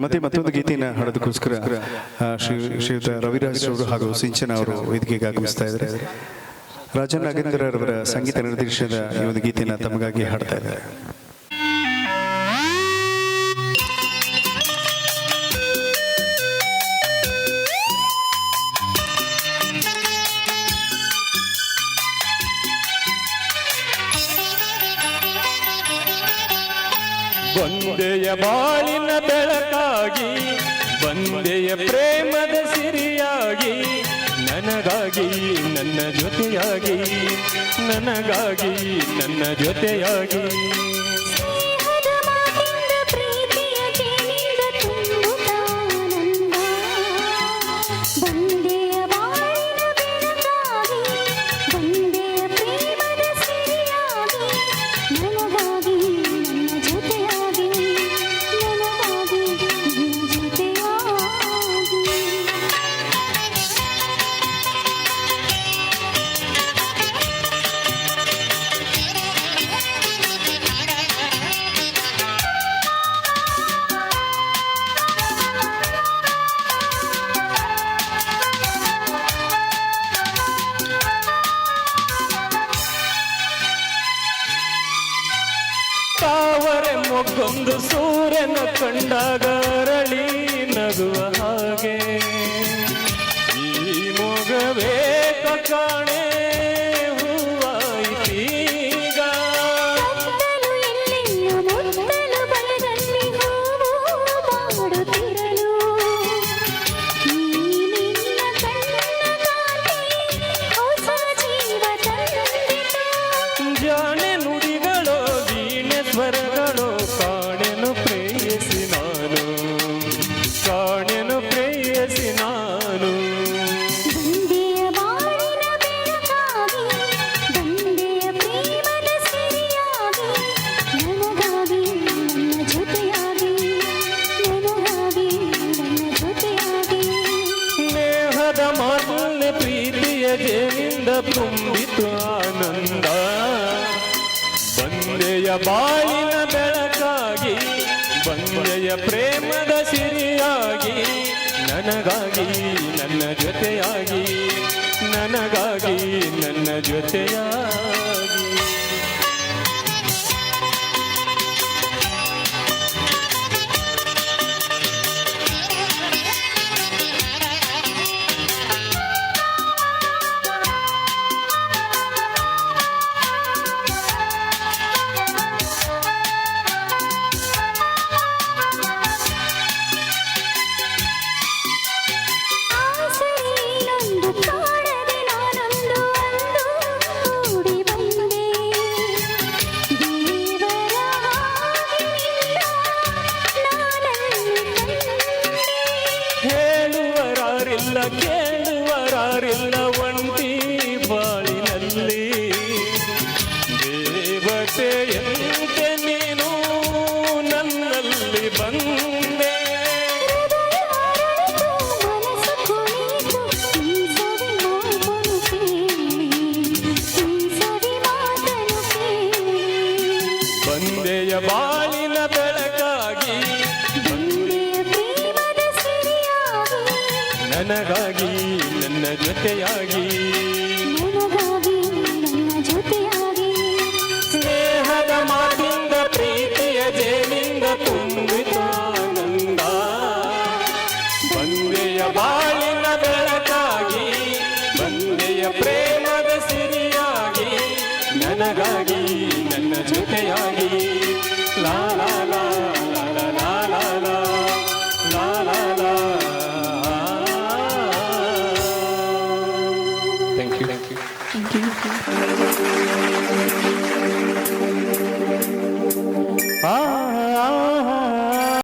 ಮತ್ತೆ ಮತ್ತೊಂದು ಗೀತೆಯನ್ನು ಹಾಡೋದಕ್ಕೋಸ್ಕರ ಶ್ರೀ ಶ್ರೀಯುತ ರವಿರಾಜ್ ಅವರು ಹಾಗೂ ಸಿಂಚನ ಅವರು ವೇದಿಕೆಗೆ ಆಗಮಿಸ್ತಾ ಇದ್ದಾರೆ. ರಾಜನ್ ನಾಗೇಂದ್ರ ಅವರ ಸಂಗೀತ ನಿರ್ದೇಶನದ ಈ ಒಂದು ಗೀತೆಯನ್ನು ತಮಗಾಗಿ ಹಾಡ್ತಾ ಇದ್ದಾರೆ. ಬಂದೆಯ ಬಾಳಿನ ಬೆಳಕಾಗಿ ಬಂದೆಯ ಪ್ರೇಮದ ಸಿರಿಯಾಗಿ ನನಗಾಗಿ ನನ್ನ ಜೊತೆಯಾಗಿ ನನಗಾಗಿ ನನ್ನ ಜೊತೆಯಾಗಿ. ಮೊಗ್ಗೊಂದು ಸೂರ್ಯನ ಕಂಡಾಗ ನಗುವ ಹಾಗೆ. ಈ ಮೊಗವೇ ಕಾಣೆ ಜೇನಿಂದ ತುಂಬಿತು ಆನಂದ. ಬಂದೆಯ ಬಾಳಿನ ಬೆಳಕಾಗಿ ಬಂದೆಯ ಪ್ರೇಮದ ಸಿರಿಯಾಗಿ, ನನಗಾಗಿ ನನ್ನ ಜೊತೆಯಾಗಿ, ನನಗಾಗಿ ನನ್ನ ಜೊತೆಯಾಗಿ ಕೇಳುವರಾರಿಲ್ಲ ಒಂಟಿ ಬಾಳಿನಲ್ಲಿ. ದೇವತೆ ಎಂತೆ ನೀನು ನನ್ನಲ್ಲಿ ಬಂದೆ. ಬಂದೆಯ ಬಾಳಿ ನನಗಾಗಿ ನನ್ನ ಜೊತೆಯಾಗಿ. ನನಗಾಗಿ ನನ್ನ ಜೊತೆಯಾಗಿ. ಸ್ನೇಹದ ಮಾತಿಂದ